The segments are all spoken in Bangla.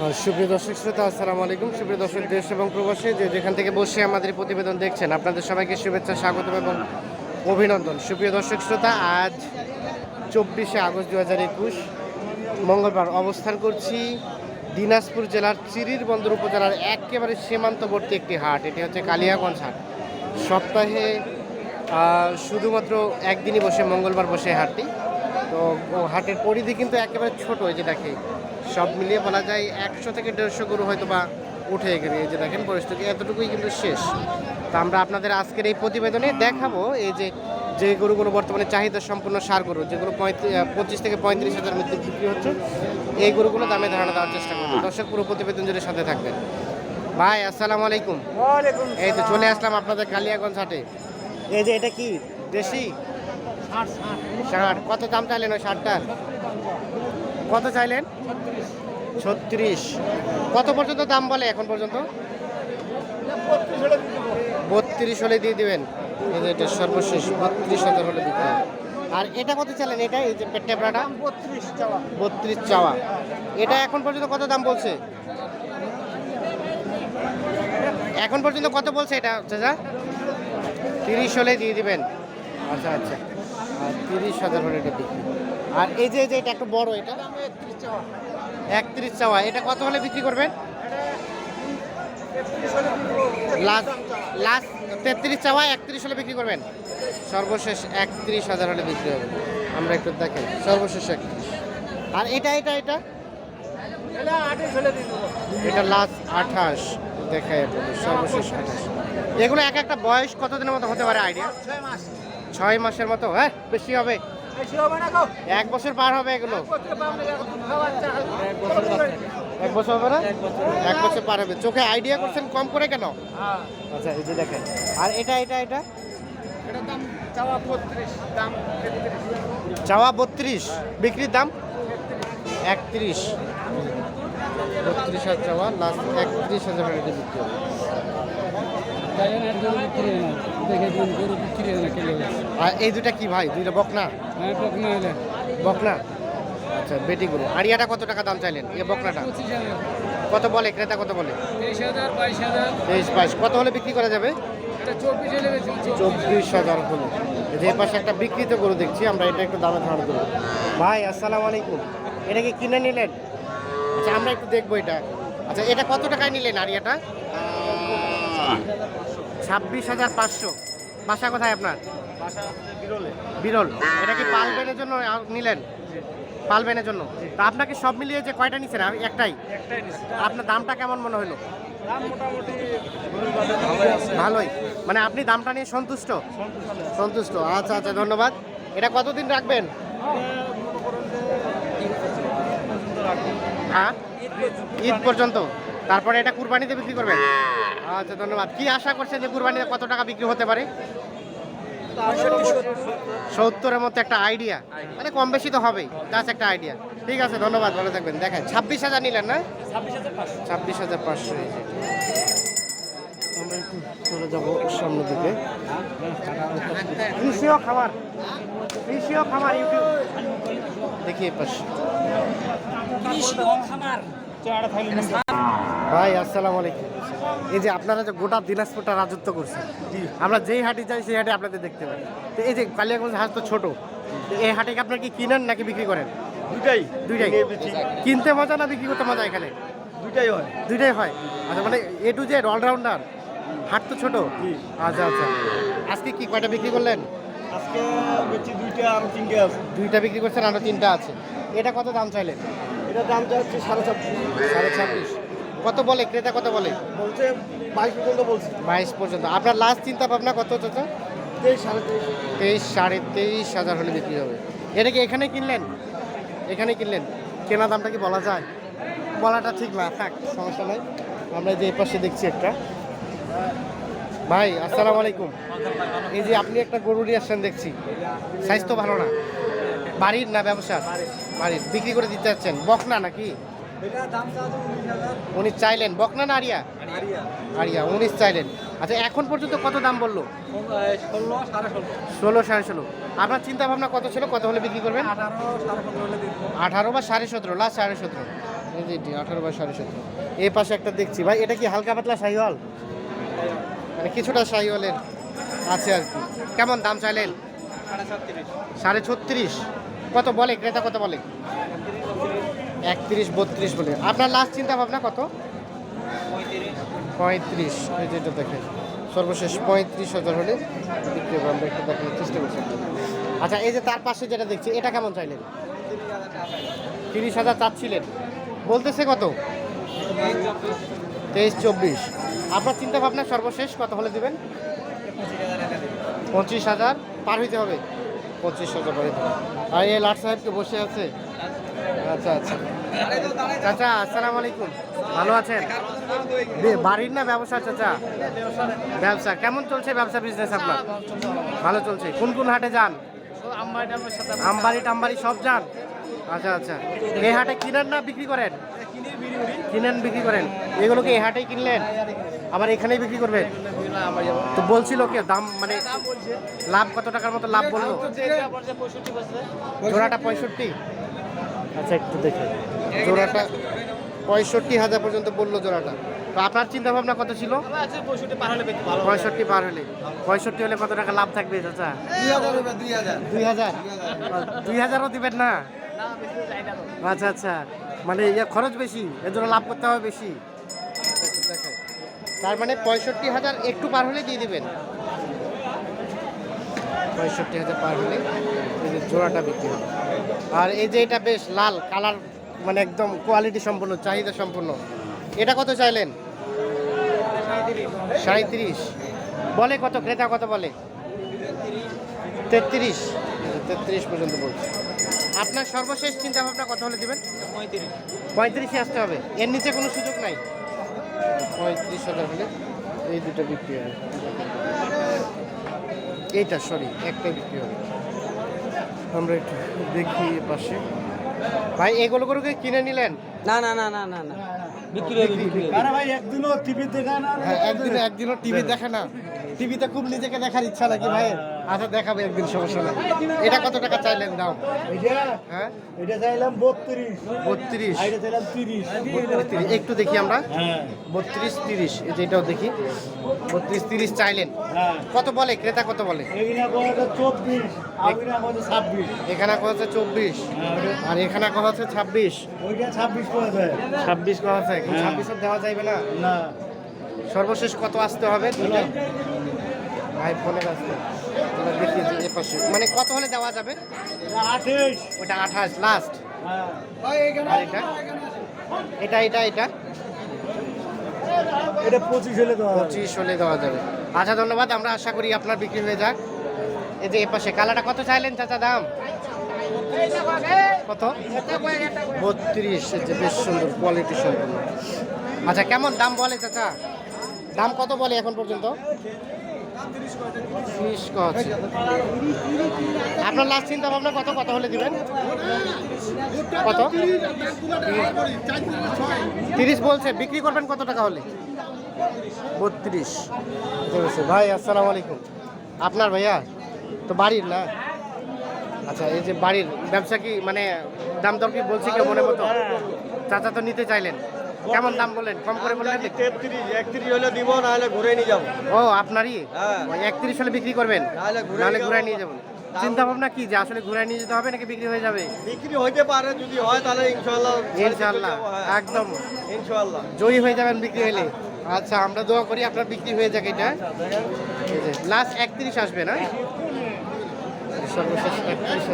সুপ্রিয় দর্শক শ্রোতা, আসসালামু আলাইকুম। সুপ্রিয় দর্শক, দেশ এবং প্রবাসী, যে যেখান থেকে বসে আমাদের প্রতিবেদন দেখছেন, আপনাদের সবাইকে শুভেচ্ছা, স্বাগতম এবং অভিনন্দন। সুপ্রিয় দর্শক শ্রোতা, আজ চব্বিশে আগস্ট দু হাজার একুশ, মঙ্গলবার অবস্থান করছি দিনাজপুর জেলার চিরির বন্দর উপজেলার একেবারে সীমান্তবর্তী একটি হাট। এটি হচ্ছে কালিয়াগঞ্জ হাট। সপ্তাহে শুধুমাত্র একদিনই বসে, মঙ্গলবার বসে হাটটি। তো হাটের পরিধি কিন্তু একেবারে ছোট এই যে দেখে সব মিলিয়ে বলা যায় একশো থেকে দেড়শো গরু হয়তো বা উঠে গেলে এই যে দেখেন পরিস্থিতি এতটুকুই কিন্তু শেষ। তো আমরা আপনাদের আজকের এই প্রতিবেদনে দেখাবো এই যে যে গরুগুলো বর্তমানে চাহিদা সম্পূর্ণ সার গরু যেগুলো পঁয়ত্রিশ পঁচিশ থেকে পঁয়ত্রিশ হাজার মধ্যে বিক্রি হচ্ছে এই গরুগুলো দামে ধারণা দেওয়ার চেষ্টা করব। দর্শক পুরো প্রতিবেদন জুড়ে সাথে থাকবেন। ভাই আসসালামু আলাইকুম। এই তো চলে আসলাম আপনাদের কালিয়াগঞ্জ হাটে। এই যে এটা কি? দেশি? ষাট। কত দাম চাইলেন ওই ষাটটার? কত চাইলেন? ছত্রিশ। কত পর্যন্ত দাম বলে এখন পর্যন্ত? বত্রিশ হলে দিয়ে দিবেন। এটা সর্বশেষ, বত্রিশ হাজার হলে দিতে হবে। আর এটা কত চাইলেন এটা? এই যে পেট্টেপড়াটা বত্রিশ চাওয়া বত্রিশ চাওয়া। এটা এখন পর্যন্ত কত দাম বলছে? এখন পর্যন্ত কত বলছে এটা, চাচা? তিরিশ হলে দিয়ে দিবেন। আচ্ছা আচ্ছা। তিরিশ হাজার হলে এটা বিক্রি। আর এই যে যে এটা একটু বড় এটা। একত্রিশ চাওয়া। এটা কত হলে বিক্রি করবেন? লাস্ট লাস্ট তেত্রিশ চাওয়া, একত্রিশ হলে বিক্রি করবেন? সর্বশেষ একত্রিশ হাজার হলে বিক্রি হবে। আমরা একটু দেখেন, সর্বশেষ একত্রিশ। আর এটা এটা এটা। এটা লাস্ট আঠাশ। দেখায় সর্বশেষ আঠাশ। এগুলো এক একটা বয়স কতদিনের মতো হতে পারে? আইডিয়া? ছয় মাস ছয় মাসের মতো হ্যাঁ? বেশি হবে। এক বছর পার হবে এগুলো। এক বছর হবে না? এক বছর পার হবে। চোখে আইডিয়া করছেন কম করে কেন? হ্যাঁ। আচ্ছা এই যে দেখেন। আর এটা এটা এটা? চাওয়া বত্রিশ বিক্রির দাম? একত্রিশ। বত্রিশ হাজার চাওয়া লাস্ট একত্রিশ হাজার বিক্রি হবে। আর এই দুটা কি ভাই? দুইটা বকনা? বকনা? আচ্ছা বেটি গরু। আড়িয়াটা কত টাকা দাম চাইলেন? এ বকনাটা? কত বলে? ক্রেতা কত বলে? তেইশ বাইশ। কত হলে বিক্রি করা যাবে? চব্বিশ হাজার হলো। এই পাশে একটা বিক্রিত গরু দেখছি, আমরা এটা একটু দামে ধারণ করব। ভাই, আসসালামু আলাইকুম। এটা কি কিনে নিলেন? আচ্ছা আমরা একটু দেখব এটা। আচ্ছা এটা কত টাকায় নিলেন আরিয়াটা ছাব্বিশ হাজার পাঁচশো। বাসা কোথায় আপনার? বিরল। এটা কি পালবেনের জন্য নিলেন? পালবেনের জন্য। তা আপনাকে সব মিলিয়ে যে কয়টা নিচ্ছেন একটাই। আপনার দামটা কেমন মনে হলো? ভালোই মানে আপনি দামটা নিয়ে সন্তুষ্ট? সন্তুষ্ট। আচ্ছা আচ্ছা ধন্যবাদ। এটা কতদিন রাখবেন? হ্যাঁ? ঈদ পর্যন্ত তারপরে এটা কুরবানিতে বিক্রি করবেন? আচ্ছা ধন্যবাদ। কি আশা করছেন যে কুরবানিতে কত টাকা বিক্রি হতে পারে? সত্তরের মতো একটা আইডিয়া মানে কম বেশি তো হবেই জাস্ট একটা আইডিয়া ঠিক আছে ধন্যবাদ ভালো থাকবেন। দেখেন ছাব্বিশ হাজার নিলেন না? ছাব্বিশ হাজার পাঁচশো। এই আমরা একটু চলে যাব সামনের দিকে। কৃষিও কৃষিও খামার ইউটিউব। দেখি এ পাশে ভাই আসসালামু আলাইকুম। এই যে আপনারা যে গোটা দিনাজপুরটা রাজত্ব করছেন আমরা যেই হাটে যাই সেই হাটে আপনাদের দেখতে পাই। তো এই যে কালিয়াগঞ্জ হাট তো ছোট এই হাটে কি আপনারা কি কিনেন নাকি বিক্রি করেন? দুইটাই। দুইটাই। কিনতে মজা না বিক্রি করতে মজা এখানে? দুইটাই হয়। দুইটাই হয়। আচ্ছা মানে এ টু জেড অলরাউন্ডার হাট তো ছোট? আচ্ছা আচ্ছা। আজকে কি কয়টা বিক্রি করলেন? আজকে বেচি দুইটা আর তিনটে আছে। দুইটা বিক্রি করছেন আরও তিনটা আছে। এটা কত দাম চাইলেন? এটার দাম হচ্ছে সাড়ে ছাব্বিশ। সাড়ে ছাব্বিশ। কত বলে? ক্রেতা কত বলে? বলছে বাইশ পর্যন্ত বলছি। বাইশ পর্যন্ত। আপনার লাস্ট চিন্তা ভাবনা কত চাচা তেইশ সাড়ে তেইশ। তেইশ সাড়ে তেইশ হাজার হলে বিক্রি হবে। এটা কি এখানে কিনলেন? এখানে কিনলেন? কেনা দামটা কি বলা যায়? বলাটা ঠিক না থাক সমস্যা নাই। আমরা যে এই পাশে দেখছি একটা। ভাই আসসালামু আলাইকুম। এই যে আপনি একটা গরু নিয়ে আসছেন দেখছি। সাইজ তো ভালো না। বাড়ির না ব্যবসার? বাড়ির। বিক্রি করে দিতে চাচ্ছেন নাকি? এটা দাম চাওয়া উনিশ উনি চাইলেন। বকনা না আরিয়া? আরিয়া। উনিশ চাইলেন। আচ্ছা এখন পর্যন্ত কত দাম বলল? ষোলো সাড়ে ষোলো। আপনার চিন্তা ভাবনা কত ছিল? কত হলে বিক্রি করবেন? আঠারো বা সাড়ে সতেরো? লাস্ট সাড়ে সতেরো। যে এটি আঠারো বাই সাড়ে সতেরো। এই পাশে একটা দেখছি। ভাই এটা কি হালকা পাতলা শাহিওয়াল? মানে কিছুটা শাহিওয়ালের আছে আর কি। কেমন দাম চাইলেন? সাড়ে ছত্রিশ। কত বলে? ক্রেতা কত বলে? একত্রিশ, বত্রিশ বলে। আপনার লাস্ট চিন্তা ভাবনা কত? পঁয়ত্রিশ। এই যেটা দেখেন, সর্বশেষ পঁয়ত্রিশ হাজার হলে বিক্রি হবে। আমরা একটু দেখানোর চেষ্টা করছি। আচ্ছা এই যে তার পাশে যেটা দেখছি, এটা কেমন চাইলেন? তিরিশ হাজার চাচ্ছিলেন। বলতেছে কত? তেইশ, চব্বিশ। আপনার চিন্তা ভাবনা সর্বশেষ কত হলে দিবেন? পঁচিশ হাজার। পার হইতে হবে? পঁচিশ হাজার পার হইতে হবে। আর এই লাট সাহেবকে বসে আছে। আচ্ছা আচ্ছা। চাচা আসসালামু আলাইকুম। ভালো আছেন? বাড়ির না ব্যবসা চাচা? ব্যবসা। কেমন চলছে ব্যবসা বিজনেস আপনার? ভালো চলছে। কোন কোন হাটে যান? আমবাড়ি টামবাড়ি সব যান? আচ্ছা আচ্ছা। এই হাটে কিনেন না বিক্রি করেন? কিনেন বিক্রি করেন। এগুলো কি এই হাটেই কিনলেন? আবার এখানেই বিক্রি করবেন? তো বলছিল কি দাম মানে লাভ কত টাকার মতো লাভ বলল? জোড়াটা পঁয়ষট্টি? আচ্ছা একটু দেখে জোড়াটা পঁয়ষট্টি হাজার পর্যন্ত বলল জোড়াটা। তো আপনার চিন্তা ভাবনা কত ছিল? পঁয়ষট্টি পার হলে। পঁয়ষট্টি হলে কত টাকা লাভ থাকবে, চাচা? দুই হাজার। দুই হাজারও দিবেন না? আচ্ছা আচ্ছা। মানে ইয়ে খরচ বেশি, এর জন্য লাভ করতে হবে বেশি। তার মানে পঁয়ষট্টি হাজার একটু পার হলে দিয়ে দিবেন। পঁয়ষট্টি হাজার পার হলে এই যে জোড়াটা বিক্রি হবে। আর এই যে এটা বেশ লাল, কালার মানে একদম কোয়ালিটি সম্পূর্ণ চাহিদা সম্পূর্ণ এটা কত চাইলেন? সাঁত্রিশ বলে কত? ক্রেতা কত বলে? তেত্রিশ। তেত্রিশ পর্যন্ত বলছে। আপনার সর্বশেষ চিন্তা ভাবনা কত হলে দেবেন? পঁয়ত্রিশে আসতে হবে। এর নিচে কোনো সুযোগ নাই? পঁয়ত্রিশ হাজার হলে এই দুটো বিক্রি হবে। এইটা সরি একটাই বিক্রি হবে। আমরা একটু দেখি পাশে। ভাই এগুলো করে কি কিনে নিলেন? না না না না না না। বিক্রি হবে বিক্রি আরে ভাই একদিনও টিভি দেখা না হ্যাঁ একদিন একদিনও টিভি দেখে না। টিভিতে খুব নিজেকে দেখার ইচ্ছা লাগে ভাই। আচ্ছা দেখাবে একদিন সমস্যা নাই। এটা কত টাকা চাইলেন? দাম হ্যাঁ? এটা চাইলাম বত্রিশ। বত্রিশ। এটা চাইলাম তিরিশ। একটু দেখি আমরা। হ্যাঁ বত্রিশ তিরিশ এই যে এটাও দেখি। বত্রিশ তিরিশ চাইলেন। হ্যাঁ। কত বলে? ক্রেতা কত বলে? এখানে ছাব্বিশ। কত হচ্ছে চব্বিশ। আর এখানে কত হচ্ছে ছাব্বিশ। ছাব্বিশ দেয় ছাব্বিশ কত হচ্ছে হ্যাঁ। ছাব্বিশের দেওয়া যাবে না? না। সর্বশেষ কত আসতে হবে? ভাই ফোনে ব্যস্ত। আমরা দেখি যে এ মানে কত হলে দেওয়া যাবে? আঠাশ। ওটা আঠাশ লাস্ট হ্যাঁ। আর এটা? এটা এটা এটা? এটা পঁচিশ হলে তো পঁচিশ হলে দেওয়া যাবে। আচ্ছা ধন্যবাদ। আমরা আশা করি আপনার বিক্রি হয়ে যাক। এই যে এ পাশে কালাটা কত চাইলেন চাচা দাম? কত? বত্রিশ। এই যে বেশ সুন্দর কোয়ালিটি সম্পূর্ণ। আচ্ছা কেমন দাম বলে চাচা? দাম কত বলে এখন পর্যন্ত? ত্রিশ কত আপনার লাস্ট চিন্তা ভাবনা কত? কত হলে দিবেন? কত? তিরিশ বলছে বিক্রি করবেন কত টাকা হলে? বত্রিশ। বলেছে ভাই আসসালামু আলাইকুম। আপনার ভাইয়া? তো বাড়ির না? আচ্ছা এই যে বাড়ির ব্যবসা কি মানে দাম দর কি বলছে কেউ মনে মতো? চাচা তো নিতে চাইলেন। কেমন দাম বললেন কম করে বললেন? তেত্রিশ একত্রিশ হলে দিব না হলে ঘুরে নিয়ে যাব। ও আপনারই? হ্যাঁ। একত্রিশ হলে বিক্রি করবেন? নাহলে ঘুরে নিয়ে যাবেন চিন্তা ভাবনা কি? যে আসলে ঘুরে নিয়ে যেতে হবে নাকি বিক্রি হয়ে যাবে? বিক্রি হইতে পারে যদি হয় তাহলে ইনশাল্লাহ ইনশাআল্লাহ। হ্যাঁ। একদম। ইনশাল্লাহ জয়ী হয়ে যাবেন বিক্রি হলে আচ্ছা আমরা দোয়া করি আপনার বিক্রি হয়ে যাক এটা। লাস্ট একত্রিশ আসবে না? সর্বশেষ একত্রিশ।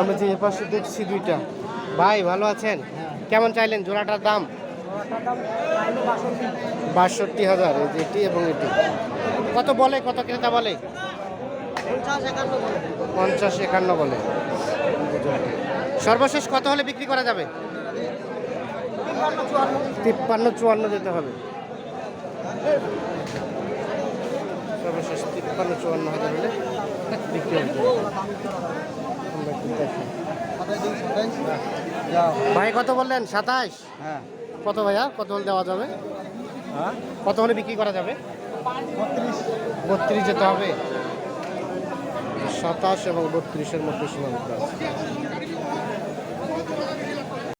আমরা যে এপাশে দেখছি দুইটা। ভাই, ভালো আছেন? কেমন চাইলেন জোড়াটার দাম? বাষট্টি হাজার এটি এবং এটি। কত বলে, কত ক্রেতা বলে? পঞ্চাশ একান্ন বলে। সর্বশেষ কত হলে বিক্রি করা যাবে? তিপ্পান্ন, চুয়ান্ন যেতে হবে। সর্বশেষ তিপ্পান্ন, চুয়ান্ন হাজার হলে বিক্রি হবে। ভাই কত বললেন? সাতাশ? হ্যাঁ। কত ভাইয়া? কত হলে দেওয়া যাবে? হ্যাঁ? কত হলে বিক্রি করা যাবে? বত্রিশ। বত্রিশ যেতে হবে। সাতাশ এবং বত্রিশের মধ্যে সীমান্ত আছে।